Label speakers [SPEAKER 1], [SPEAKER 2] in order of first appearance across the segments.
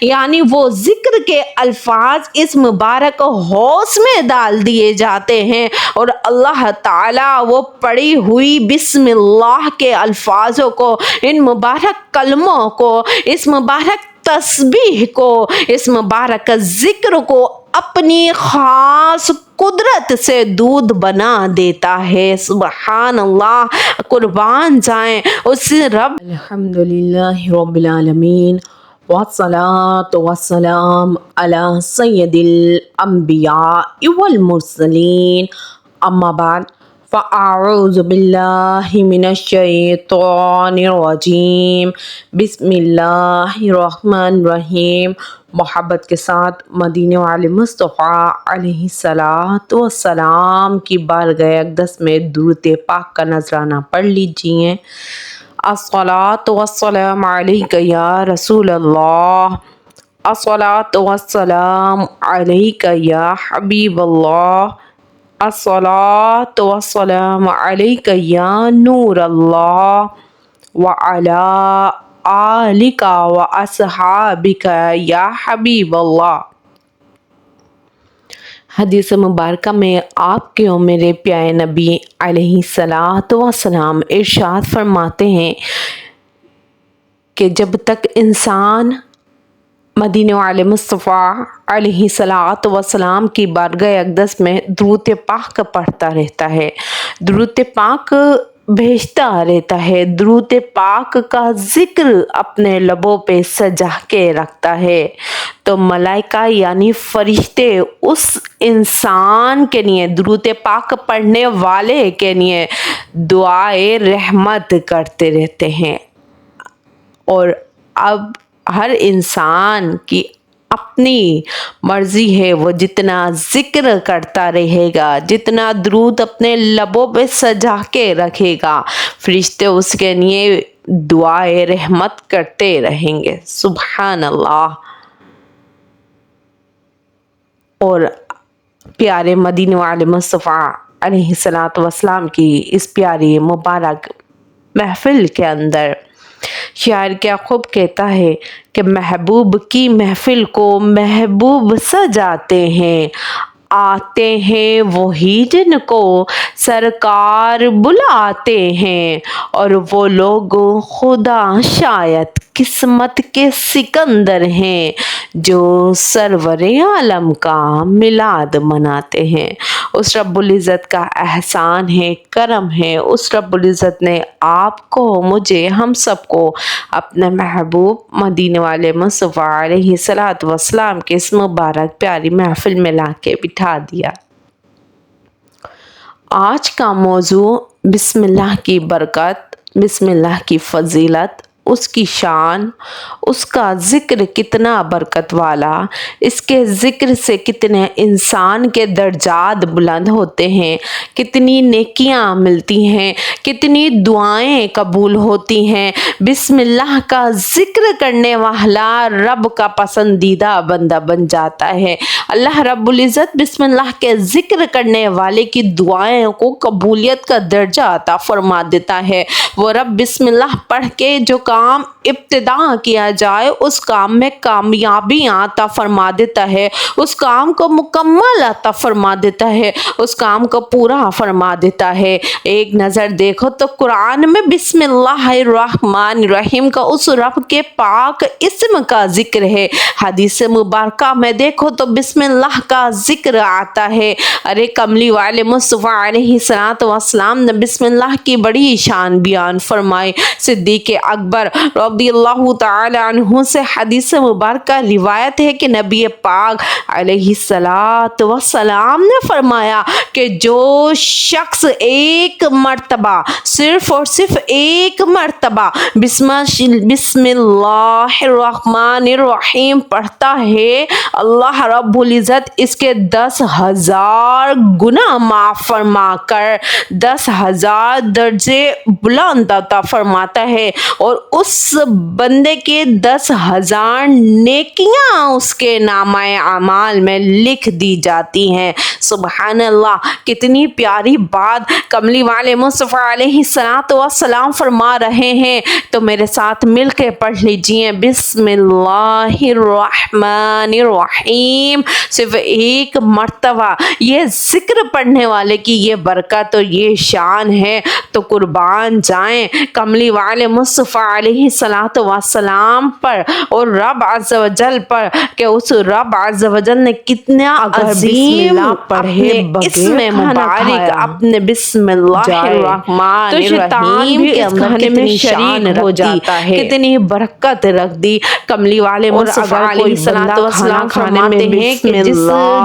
[SPEAKER 1] یعنی وہ ذکر کے الفاظ اس مبارک ہوش میں ڈال دیے جاتے ہیں اور اللہ تعالیٰ وہ پڑی ہوئی بسم اللہ کے الفاظوں کو، ان مبارک کلموں کو، اس مبارک تسبیح کو، اس مبارک ذکر کو اپنی خاص قدرت سے دودھ بنا دیتا ہے۔ سبحان اللہ، قربان جائیں۔ اس رب
[SPEAKER 2] الحمد للہ رب العالمین۔ والصلاة والسلام على سید الانبیاء والمرسلین اما بعد فاعوذ باللہ من الشیطان الرجیم بسم اللہ الرحمن الرحیم محبت کے ساتھ مدینہ والے مصطفیٰ علیہ الصلاۃ والسلام کی بارگاہ اقدس میں درود پاک کا نذرانہ پڑھ لیجیے. الصلاة والسلام عليك يا رسول الله. الصلاة والسلام عليك يا حبيب الله. الصلاة والسلام عليك يا نور الله. وعلى آلك وأصحابك يا حبيب الله. حدیث مبارکہ میں آپ کے اور میرے پیارے نبی علیہ الصلاۃ والسلام ارشاد فرماتے ہیں کہ جب تک انسان مدینہ علیہ مصطفیٰ علیہ صلاۃ وسلام کی بارگاہ اقدس میں درود پاک پڑھتا رہتا ہے، درود پاک بھیجتا رہتا ہے۔ درود پاک کا ذکر اپنے لبوں پہ سجا کے رکھتا ہے۔ تو ملائکہ یعنی فرشتے اس انسان کے لیے، درود پاک پڑھنے والے کے لیے دعائے رحمت کرتے رہتے ہیں۔ اور اب ہر انسان کی اپنی مرضی ہے، وہ جتنا ذکر کرتا رہے گا، جتنا درود اپنے لبوں پہ سجا کے رکھے گا۔ فرشتے اس کے لیے دعائے رحمت کرتے رہیں گے۔ سبحان اللہ اور پیارے مدین والے مصطفیٰ علیہ السلاۃ وسلام کی اس پیاری مبارک محفل کے اندر شاعر کیا خوب کہتا ہے کہ محبوب کی محفل کو محبوب سجاتے ہیں۔ آتے ہیں، وہی جن کو سرکار بلاتے ہیں۔ اور وہ لوگ خدا شاید قسمت کے سکندر ہیں جو سرور عالم کا میلاد مناتے ہیں۔ اس رب العزت کا احسان ہے، کرم ہے۔ اس رب العزت نے آپ کو، مجھے، ہم سب کو اپنے محبوب مدینے والے مصطفیٰ علیہ صلاحت وسلام کے اس مبارک پیاری محفل میں لا کے بٹھا دیا۔ آج کا موضوع بسم اللہ کی برکت بسم اللہ کی فضیلت اس کی شان، اس کا ذکر کتنا برکت والا۔ اس کے ذکر سے کتنے انسان کے درجات بلند ہوتے ہیں، کتنی نیکیاں ملتی ہیں، کتنی دعائیں قبول ہوتی ہیں۔ بسم اللہ کا ذکر کرنے والا رب کا پسندیدہ بندہ بن جاتا ہے۔ اللہ رب العزت بسم اللہ کے ذکر کرنے والے کی دعائیں کو قبولیت کا درجہ عطا فرما دیتا ہے۔ وہ رب بسم اللہ پڑھ کے جو کام ابتدا کیا جائے، اس کام میں کامیابی عطا فرما دیتا ہے، اس کام کو مکمل عطا فرما دیتا ہے، اس کام کو پورا فرما دیتا ہے۔ ایک نظر دیکھو تو قرآن میں بسم اللہ الرحمن الرحیم کا اس رب کے پاک اسم کا ذکر ہے۔ حدیث مبارکہ میں دیکھو تو بسم اللہ کا ذکر آتا ہے۔ ارے کملی والے مصطفیٰ علیہ السلام نے بسم اللہ کی بڑی شان بیان فرمائے صدیق اکبر رضی اللہ تعالی عنہ سے حدیث مبارکہ روایت ہے کہ نبی پاک علیہ السلام نے فرمایا کہ جو شخص ایک مرتبہ صرف اور صرف ایک مرتبہ بسم بسم اللہ الرحمن الرحیم پڑھتا ہے، اللہ رب العزت اس کے دس ہزار گناہ معاف فرما کر دس ہزار درجے بلند عطا فرماتا ہے اور اس بندے کے دس ہزار نیکیاں اس کے نامہ اعمال میں لکھ دی جاتی ہیں۔ سبحان اللہ، کتنی پیاری بات کملی والے مصطفیٰ علیہ السلاۃ وسلام فرما رہے ہیں۔ تو میرے ساتھ مل کے پڑھ لیجیے۔ بسم اللہ الرحمن الرحیم۔ صرف ایک مرتبہ یہ ذکر پڑھنے والے کی یہ برکت اور یہ شان ہے۔ تو قربان جائیں۔ کملی والے مصطفیٰ علیہ السلاۃ وسلام پر اور رب عز و جل پر کہ اس رب عز و جل نے کتنا عظیم
[SPEAKER 3] پڑھے کھانا
[SPEAKER 2] مبارک اپنے بسم اللہ الرحمن الرحیم کے
[SPEAKER 3] کھانے میں شریک ہو جاتا ہے۔
[SPEAKER 2] کتنی برکت رکھ دی کملی والے
[SPEAKER 3] اگر
[SPEAKER 2] علیہ
[SPEAKER 3] بندہ
[SPEAKER 2] والسلام
[SPEAKER 3] کھانے میں
[SPEAKER 2] ہیں کہ جس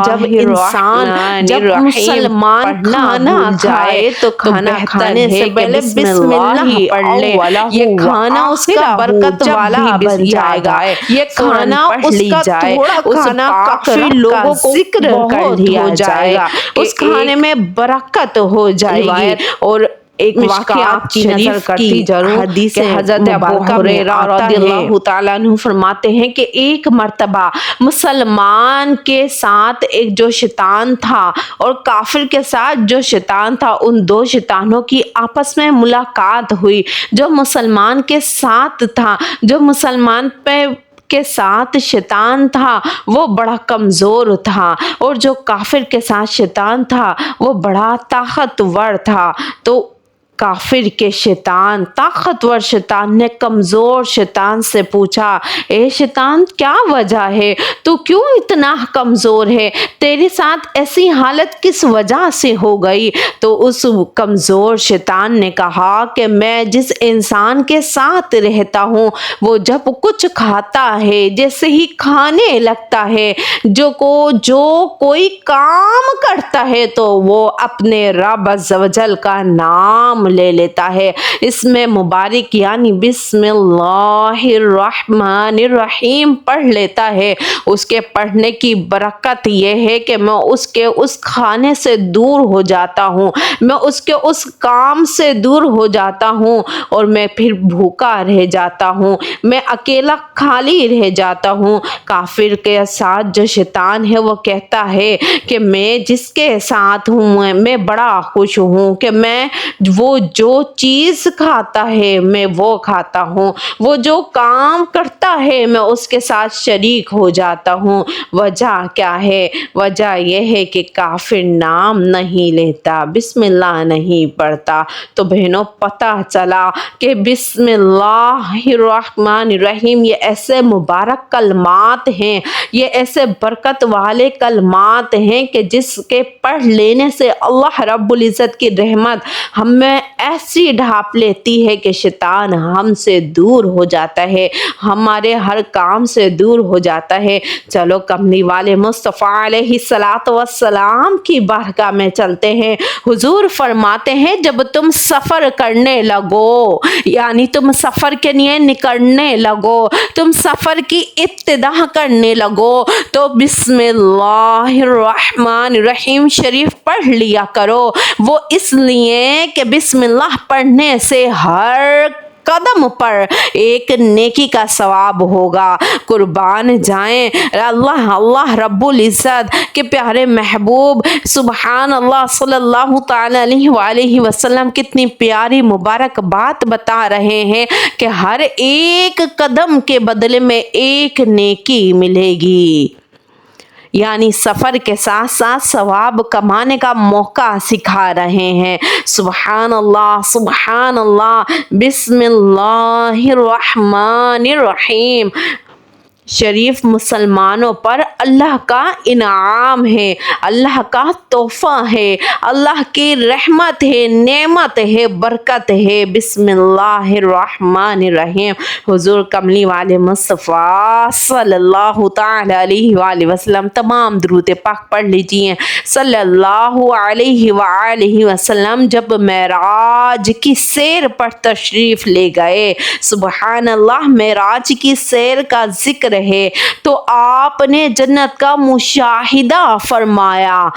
[SPEAKER 2] جب انسان جب مسلمان کھانا
[SPEAKER 3] جائے
[SPEAKER 2] تو کھانا کھانے سے پہلے
[SPEAKER 3] بسم
[SPEAKER 2] اللہ پڑھ لے۔ یہ کھانا اس کا برکت والا بن جائے گا یہ کھانا اس کا تھوڑا کھانا کافی لوگوں کو
[SPEAKER 3] ذکر کر
[SPEAKER 2] ہو جائے گا۔ اس کھانے میں برکت ہو جائے گی اور
[SPEAKER 3] ایک واقعہ آپ کی نظر کرتی ضرور
[SPEAKER 2] حدیث
[SPEAKER 3] حضرت رضی اللہ
[SPEAKER 2] تعالیٰ عنہ فرماتے ہیں کہ ایک مرتبہ مسلمان کے ساتھ ایک جو شیطان تھا اور کافر کے ساتھ جو شیطان تھا ان دو شیطانوں کی آپس میں ملاقات ہوئی۔ جو مسلمان کے ساتھ تھا جو مسلمان پہ کے ساتھ شیطان تھا وہ بڑا کمزور تھا۔ اور جو کافر کے ساتھ شیطان تھا وہ بڑا طاقتور تھا۔ تو کافر کے شیطان، طاقتور شیطان نے کمزور شیطان سے پوچھا، اے شیطان، کیا وجہ ہے؟ تو کیوں اتنا کمزور ہے؟ تیرے ساتھ ایسی حالت کس وجہ سے ہو گئی؟ تو اس کمزور شیطان نے کہا کہ میں جس انسان کے ساتھ رہتا ہوں، وہ جب کچھ کھاتا ہے، جیسے ہی کھانے لگتا ہے، جو کو، جو کوئی کام کرتا ہے، تو وہ اپنے رب عز و جل کا نام لے لیتا ہے۔ اس میں مبارک یعنی بسم اللہ الرحمن الرحیم پڑھ لیتا ہے۔ اس کے پڑھنے کی برکت یہ ہے کہ میں اس کے اس کھانے سے دور ہو جاتا ہوں۔ میں اس کے اس کام سے دور ہو جاتا ہوں اور میں پھر بھوکا رہ جاتا ہوں۔ میں اکیلا خالی رہ جاتا ہوں۔ کافر کے ساتھ جو شیطان ہے وہ کہتا ہے کہ میں جس کے ساتھ ہوں میں- میں بڑا خوش ہوں کہ میں وہ جو چیز کھاتا ہے میں وہ کھاتا ہوں، وہ جو کام کرتا ہے میں اس کے ساتھ شریک ہو جاتا ہوں۔ وجہ کیا ہے؟ وجہ یہ ہے کہ کافر نام نہیں لیتا، بسم اللہ نہیں پڑھتا۔ تو بہنوں، پتہ چلا کہ بسم اللہ الرحمن الرحیم، یہ ایسے مبارک کلمات ہیں، یہ ایسے برکت والے کلمات ہیں کہ جس کے پڑھ لینے سے اللہ رب العزت کی رحمت ہمیں ایسی ڈھانپ لیتی ہے کہ شیطان ہم سے دور ہو جاتا ہے، ہمارے ہر کام سے دور ہو جاتا ہے۔ چلو، کملی والے مصطفیٰ علیہ السلاۃ وسلام کی بارگاہ میں چلتے ہیں۔ حضور فرماتے ہیں، جب تم سفر کرنے لگو یعنی تم سفر کے لیے نکلنے لگو، تم سفر کی ابتدا کرنے لگو، تو بسم اللہ الرحمن الرحیم شریف پڑھ لیا کرو۔ وہ اس لیے کہ بسم بسم اللہ پڑھنے سے ہر قدم پر ایک نیکی کا ثواب ہوگا۔ قربان جائیں۔ اللہ اللہ رب العزت کے پیارے محبوب سبحان اللہ صلی اللہ تعالی علیہ وآلہ وسلم کتنی پیاری مبارک بات بتا رہے ہیں کہ ہر ایک قدم کے بدلے میں ایک نیکی ملے گی۔ یعنی سفر کے ساتھ ساتھ ثواب کمانے کا موقع سکھا رہے ہیں۔ سبحان اللہ سبحان اللہ بسم اللہ الرحمن الرحیم۔ شریف مسلمانوں پر اللہ کا انعام ہے، اللہ کا تحفہ ہے، اللہ کی رحمت ہے، نعمت ہے، برکت ہے۔ بسم اللہ الرحمن الرحیم۔ حضور کملی والے مصطفیٰ صلی اللہ تعالی علیہ وآلہ وسلم تمام درود پاک پڑھ لیجیے۔ صلی اللہ علیہ وآلہ وسلم جب معراج کی سیر پر تشریف لے گئے، سبحان اللہ، معراج کی سیر کا ذکر ذکر ہے تو آپ نے جنت کا مشاہدہ فرمایا۔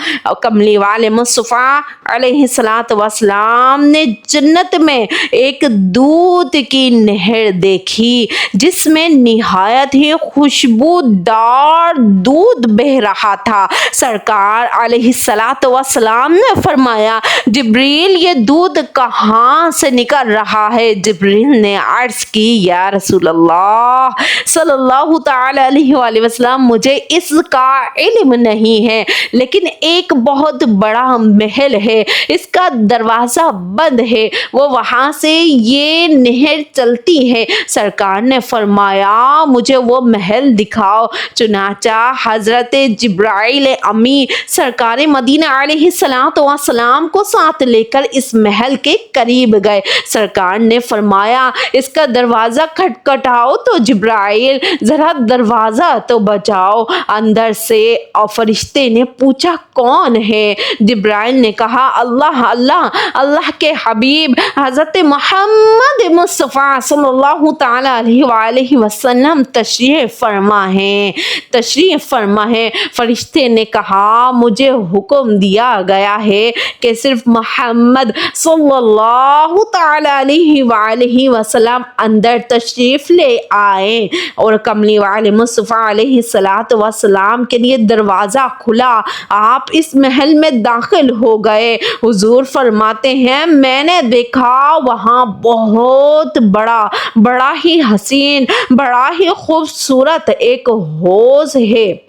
[SPEAKER 2] کملی والے مصطفیٰ علیہ السلاۃ وسلام نے جنت میں ایک دودھ کی نہر دیکھی، جس میں نہایت ہی خوشبودار دودھ بہ رہا تھا۔ سرکار علیہ السلاۃ وسلام نے فرمایا، جبریل، یہ دودھ کہاں سے نکل رہا ہے؟ جبریل نے عرض کی، یا رسول اللہ صلی اللہ تعالی علیہ وآلہ وسلم مجھے اس کا علم نہیں ہے، لیکن ایک بہت بڑا محل ہے، اس کا دروازہ بند ہے، وہ وہاں سے یہ نہر چلتی ہے۔ سرکار نے فرمایا، مجھے وہ محل دکھاؤ۔ چنانچہ حضرت جبرائیل امی سرکار مدینہ علیہ السلام والسلام کو ساتھ لے کر اس محل کے قریب گئے۔ سرکار نے فرمایا، اس کا دروازہ کھٹکھٹاؤ تو جبرائیل، ذرا دروازہ تو بچاؤ۔ اندر سے اور فرشتے نے پوچھا، کون ہے؟ جبرائیل نے کہا، اللہ اللہ اللہ کے حبیب، حضرت محمد مصطفیٰ صلی اللہ تعالی علیہ وآلہ وسلم تشریف فرما ہے۔ تشریف فرما ہے۔ فرشتے نے کہا، مجھے حکم دیا گیا ہے کہ صرف محمد صلی اللہ تعالی علیہ وآلہ وسلم اندر تشریف لے آئے اور کملی والے مصطفیٰ علیہ السلاۃ وسلام کے لیے دروازہ کھلا۔ آپ اس محل میں داخل ہو گئے۔ حضور فرماتے ہیں، میں نے دیکھا، وہاں بہت بڑا بڑا ہی حسین، بڑا ہی خوبصورت ایک حوض ہے۔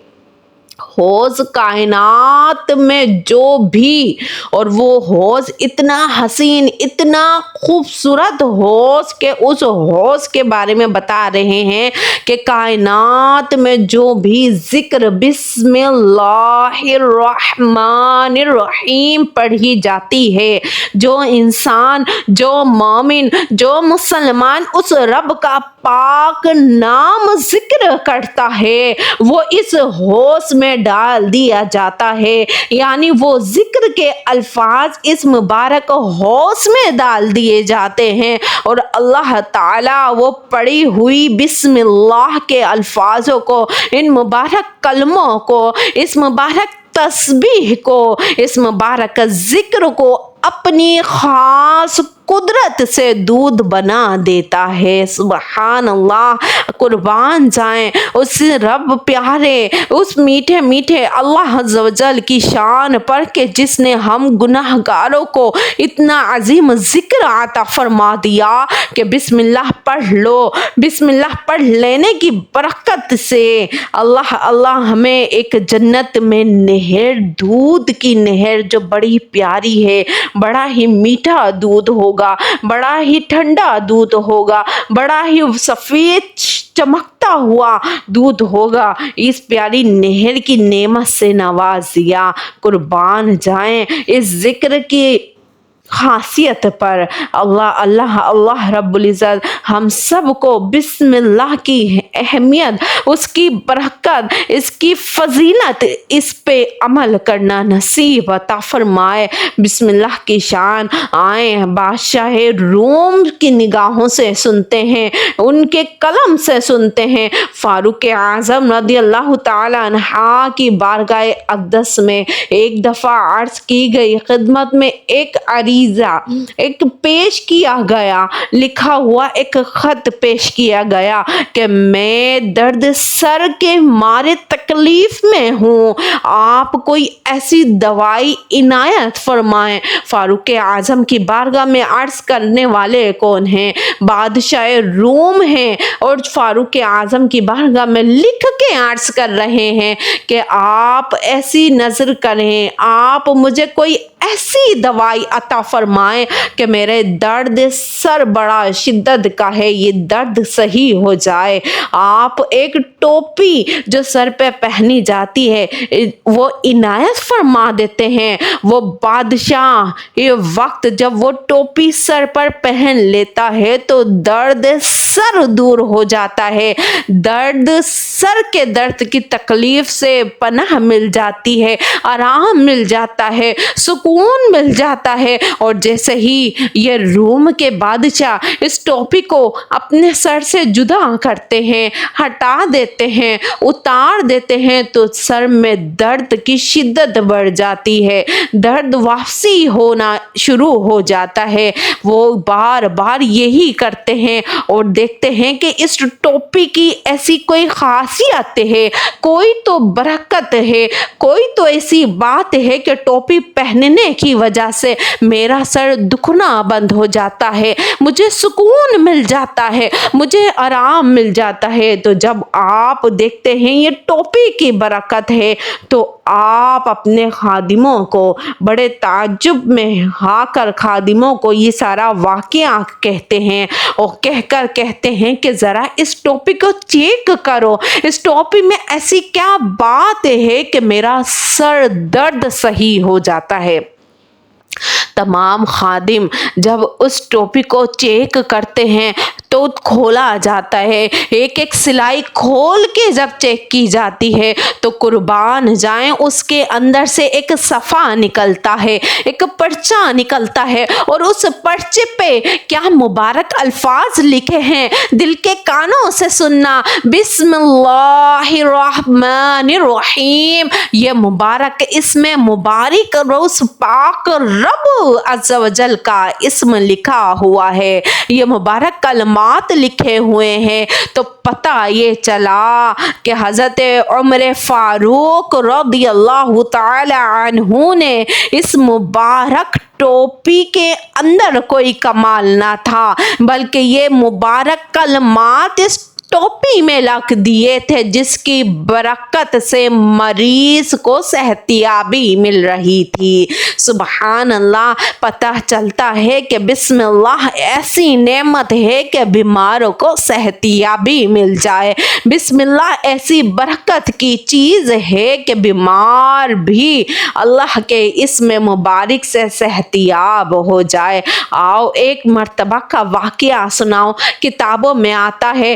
[SPEAKER 2] حوض کائنات میں جو بھی، اور وہ حوض اتنا حسین، اتنا خوبصورت حوض کے، اس حوض کے بارے میں بتا رہے ہیں کہ کائنات میں جو بھی ذکر بسم اللہ الرحمن الرحیم پڑھی جاتی ہے، جو انسان، جو مومن، جو مسلمان اس رب کا پاک نام ذکر کرتا ہے، وہ اس حوض میں ڈال دیا جاتا ہے۔ یعنی وہ ذکر کے الفاظ اس مبارک حوض میں ڈال دیے جاتے ہیں اور اللہ تعالیٰ وہ پڑی ہوئی بسم اللہ کے الفاظوں کو، ان مبارک کلموں کو، اس مبارک تسبیح کو، اس مبارک ذکر کو اپنی خاص قدرت سے دودھ بنا دیتا ہے۔ سبحان اللہ قربان جائیں۔ اس رب پیارے، اس میٹھے میٹھے اللہ عز و جل کی شان پر کے جس نے ہم گناہ گاروں کو اتنا عظیم ذکر عطا فرما دیا کہ بسم اللہ پڑھ لو۔ بسم اللہ پڑھ لینے کی برکت سے اللہ اللہ ہمیں ایک جنت میں نہر، دودھ کی نہر جو بڑی پیاری ہے، بڑا ہی میٹھا دودھ ہوگا۔ بڑا ہی ٹھنڈا دودھ ہوگا۔ بڑا ہی سفید چمکتا ہوا دودھ ہوگا۔ اس پیاری نہر کی نعمت سے نواز دیا قربان جائیں۔ اس ذکر کی خاصیت پر۔ اللہ اللہ اللہ رب العزت ہم سب کو بسم اللہ کی اہمیت، اس کی برکت، اس کی فضیلت اس پہ عمل کرنا نصیب عطا فرمائے۔ بسم اللہ کی شان۔ آئیں بادشاہ روم کی نگاہوں سے سنتے ہیں، ان کے قلم سے سنتے ہیں۔ فاروق اعظم رضی اللہ تعالی عنہ کی بارگاہ اقدس میں ایک دفعہ عرض کی گئی، خدمت میں ایک عریض عریضہ ایک پیش کیا گیا لکھا ہوا ایک خط پیش کیا گیا کہ میں درد سر کے مارے تکلیف میں ہوں۔ آپ کوئی ایسی دوائی عنایت فرمائیں۔ فاروق اعظم کی بارگاہ میں عرض کرنے والے کون ہیں؟ بادشاہ روم ہیں۔ اور فاروق اعظم کی بارگاہ میں لکھ کے عرض کر رہے ہیں کہ آپ ایسی نظر کریں۔ آپ مجھے کوئی ایسی دوائی عطا فرمائیں کہ میرے درد سر بڑا شدت کا ہے، یہ درد صحیح ہو جائے۔ آپ ایک ٹوپی جو سر پہ پہنی جاتی ہے، وہ عنایت فرما دیتے ہیں۔ وہ بادشاہ یہ وقت جب وہ ٹوپی سر پر پہن لیتا ہے، تو درد سر دور ہو جاتا ہے۔ درد سر کے درد کی تکلیف سے پناہ مل جاتی ہے، آرام مل جاتا ہے۔ سکون سکون مل جاتا ہے۔ اور جیسے ہی یہ روم کے بادشاہ اس ٹوپی کو اپنے سر سے جدا کرتے ہیں، ہٹا دیتے ہیں، اتار دیتے ہیں، تو سر میں درد کی شدت بڑھ جاتی ہے۔ درد واپسی ہونا شروع ہو جاتا ہے۔ وہ بار بار یہی کرتے ہیں اور دیکھتے ہیں کہ اس ٹوپی کی ایسی کوئی خاصیت ہے۔ کوئی تو برکت ہے۔ کوئی تو ایسی بات ہے کہ ٹوپی پہننے ہونے کی وجہ سے میرا سر دکھنا بند ہو جاتا ہے، مجھے سکون مل جاتا ہے، مجھے آرام مل جاتا ہے۔ تو جب آپ دیکھتے ہیں یہ ٹوپی کی برکت ہے، تو آپ اپنے خادموں کو بڑے تعجب میں ہا کر خادموں کو یہ سارا واقعہ کہتے ہیں۔ اور کہہ کر کہتے ہیں کہ ذرا اس ٹوپی کو چیک کرو۔ اس ٹوپی میں ایسی کیا بات ہے کہ میرا سر درد صحیح ہو جاتا ہے۔ تمام خادم جب اس ٹوپی کو چیک کرتے ہیں تو کھولا جاتا ہے۔ ایک ایک سلائی کھول کے جب چیک کی جاتی ہے تو قربان جائیں، اس کے اندر سے ایک صفحہ نکلتا ہے، ایک پرچہ نکلتا ہے۔ اور اس پرچے پہ کیا مبارک الفاظ لکھے ہیں۔ دل کے کانوں سے سننا، بسم اللہ الرحمن الرحیم۔ یہ مبارک، اس میں مبارک، روز پاک رب عز و جل کا اسم لکھا ہوا ہے۔ یہ مبارک کلمات لکھے ہوئے ہیں۔ تو پتہ یہ چلا کہ حضرت عمر فاروق رضی اللہ تعالی عنہ نے اس مبارک ٹوپی کے اندر کوئی کمال نہ تھا، بلکہ یہ مبارک کلمات اس ٹوپی میں رکھ دیے تھے جس کی برکت سے مریض کو صحتیابی مل رہی تھی۔ سبحان اللہ، پتہ چلتا ہے کہ بسم اللہ ایسی نعمت ہے کہ بیماروں کو صحتیابی مل جائے۔ بسم اللہ ایسی برکت کی چیز ہے کہ بیمار بھی اللہ کے اسم مبارک سے صحتیاب ہو جائے۔ آؤ، ایک مرتبہ کا واقعہ سناؤ۔ کتابوں میں آتا ہے،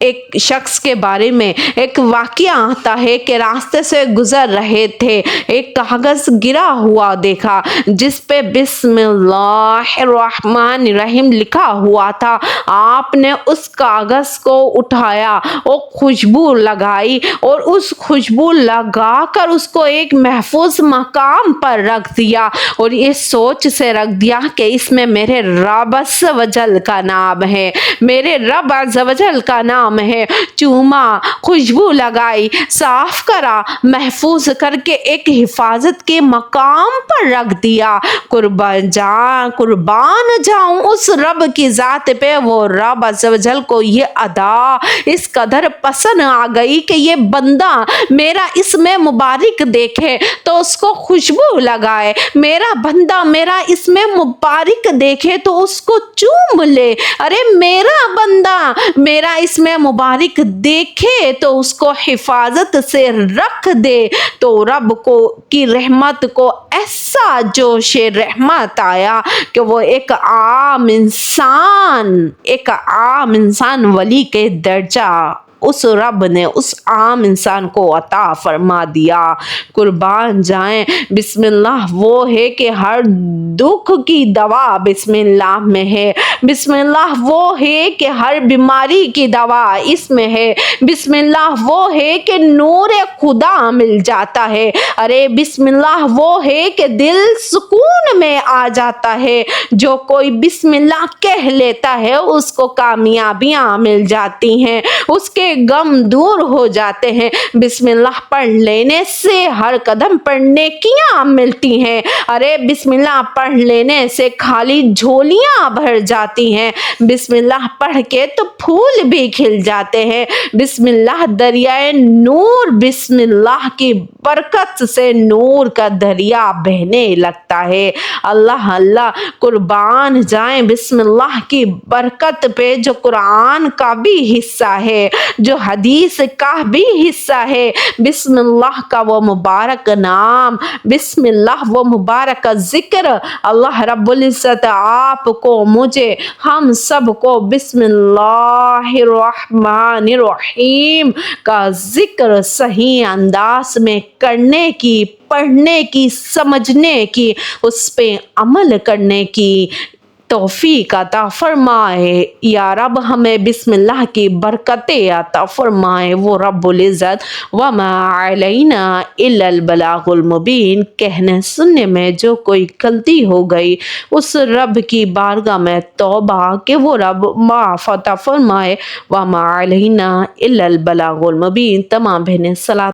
[SPEAKER 2] ایک شخص کے بارے میں ایک واقعہ آتا ہے کہ راستے سے گزر رہے تھے۔ ایک کاغذ گرا ہوا دیکھا جس پہ بسم اللہ الرحمن الرحیم لکھا ہوا تھا۔ آپ نے اس کاغذ کو اٹھایا اور خوشبو لگائی اور اس خوشبو لگا کر اس کو ایک محفوظ مقام پر رکھ دیا اور یہ سوچ سے رکھ دیا کہ اس میں میرے رب عز وجل کا نام ہے۔ میرے رب عز وجل کا نام نام ہے چوما، خوشبو لگائی، صاف کرا، محفوظ کر کے ایک حفاظت کے مقام پر رکھ دیا۔ قربان جان قربان جاؤں، اس رب کی ذات پہ وہ رب عزوجل کو یہ ادا۔ اس قدر پسند آ گئی کہ یہ بندہ میرا اس میں مبارک دیکھے تو اس کو خوشبو لگائے۔ میرا بندہ میرا اس میں مبارک دیکھے تو اس کو چوم لے۔ ارے میرا بندہ، میرا اس میں مبارک دیکھے تو اس کو حفاظت سے رکھ دے تو رب کو کی رحمت کو ایسا جوش رحمت آیا کہ وہ ایک عام انسان، ایک عام انسان ولی کے درجہ اس رب نے اس عام انسان کو عطا فرما دیا۔ قربان جائیں۔ بسم اللہ، وہ ہے کہ ہر دکھ کی دوا بسم اللہ میں ہے۔ بسم اللہ، وہ ہے کہ ہر بیماری کی دوا اس میں ہے۔ بسم اللہ، وہ ہے کہ نور خدا مل جاتا ہے۔ ارے، بسم اللہ، وہ ہے کہ دل سکون میں آ جاتا ہے۔ جو کوئی بسم اللہ کہہ لیتا ہے، اس کو کامیابیاں مل جاتی ہیں۔ اس کے غم دور ہو جاتے ہیں۔ بسم اللہ پڑھ لینے سے ہر قدم پر نیکیاں ملتی ہیں۔ ارے بسم اللہ پڑھ لینے سے خالی جھولیاں بھر جاتی ہیں۔ بسم اللہ پڑھ کے تو پھول بھی کھل جاتے ہیں۔ بسم اللہ دریائے نور، بسم اللہ کی برکت سے نور کا دریا بہنے لگتا ہے۔ اللہ اللہ، قربان جائیں۔ بسم اللہ کی برکت پہ جو قرآن کا بھی حصہ ہے۔ جو حدیث کا بھی حصہ ہے، بسم اللہ کا وہ مبارک نام، بسم اللہ وہ مبارک ذکر۔ اللہ رب العزت آپ کو، مجھے، ہم سب کو بسم اللہ الرحمن الرحیم کا ذکر صحیح انداز میں کرنے کی، پڑھنے کی، سمجھنے کی، اس پہ عمل کرنے کی۔ توفیق عطا فرمائے۔ یا رب، ہمیں بسم اللہ کی برکتیں عطا فرمائے۔ وہ رب العزت، وما علینا الا البلاغ المبین کہنے، سننے میں جو کوئی غلطی ہو گئی، اس رب کی بارگاہ میں توبہ کہ وہ رب معاف عطا فرمائے۔ وما علینا الا البلاغ المبین تمام بہنیں صلاح